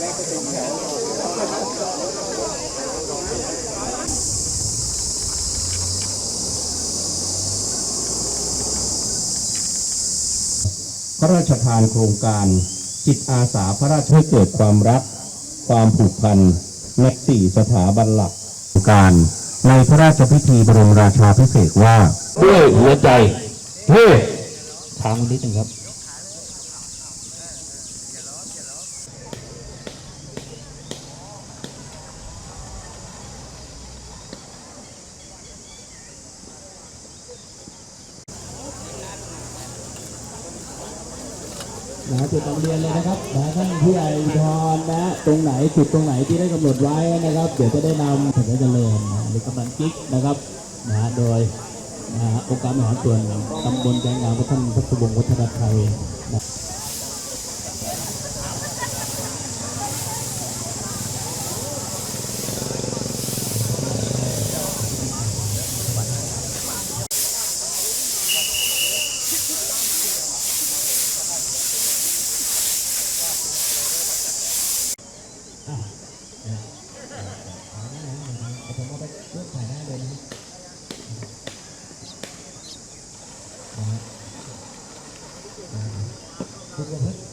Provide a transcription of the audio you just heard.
พระราชทานโครงการจิตอาสาพระราชให้เกิดความรัก ความผูกพันในสี่สถาบันหลักการในพระราชพิธีบรมราชาพิเศษว่า ด้วยหัวใจเฮ้ทางนิดนึงครับ นะจุดนำเรียนเลยนะครับนะท่านผู้ใหญ่อุทธรนะตรงไหนจุดตรงไหนที่ได้กำหนดไว้นะครับ เดี๋ยวจะได้นำถึงเจริญนะหรือกำลังกิ๊กนะครับนะโดยนะองค์การบริหารส่วนตำบลแกงงามพระท่านพระสุบงศ์วัฒนชัยนะ ดูชุ